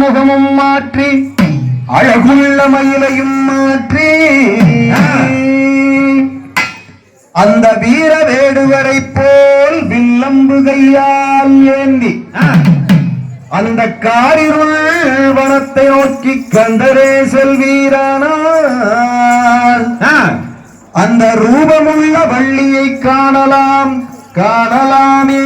முகமும் மாற்றி அழகுள்ள மயிலையும் மாற்றி. அந்த வீர வேடுவரை போல் வில்லம்பு கையால் ஏந்தி அந்த காரிருள் வனத்தை நோக்கி கண்டரே செல்வீரானார். அந்த ரூபமுள்ள வள்ளியை காணலாம் காணலாமே.